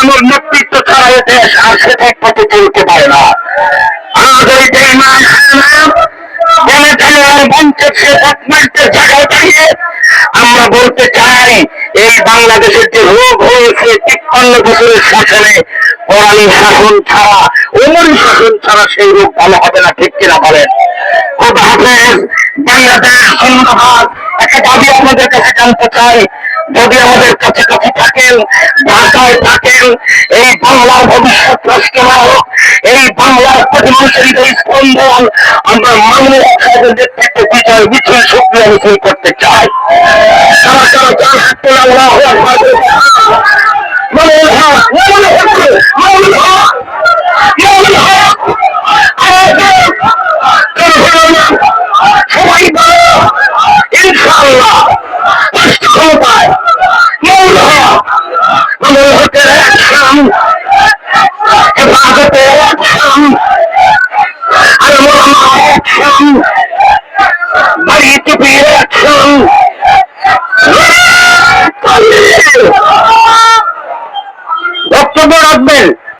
জিয়ানোর নেতৃত্ব ছাড়া এ দেশ আর সঠিক পথে চলতে পারে না। দাঁড়িয়ে আমরা বলতে চাই, এই বাংলাদেশের যে রোগ হয়েছে, তিপ্পান্ন বছরের শাসনে শাসন ছাড়া, অমরি শাসন ছাড়া সেই রোগ ভালো হবে না, ঠিক কিনা বলেন? খোদা হাফেজ বাংলাদেশ ধন্যবাদ। একটা দাবি আপনাদের কাছে জানতে চাই, যদি আমাদের কাছে কাছে থাকেন, ঢাকায় থাকেন এই বাংলার ভবিষ্যৎ রাষ্ট্রনায়ক এই বাংলার মানুষের হৃদয় স্পন্দন। আমরা সাহেবের নেতৃত্বে বিজয় মিছিল করতে চাই। ওরা হয়ে হেফাজতের অ্যাকশন আর মোলামা অ্যাকশন বাড়ি টিপির অ্যাকশন বক্তব্য রাখবেন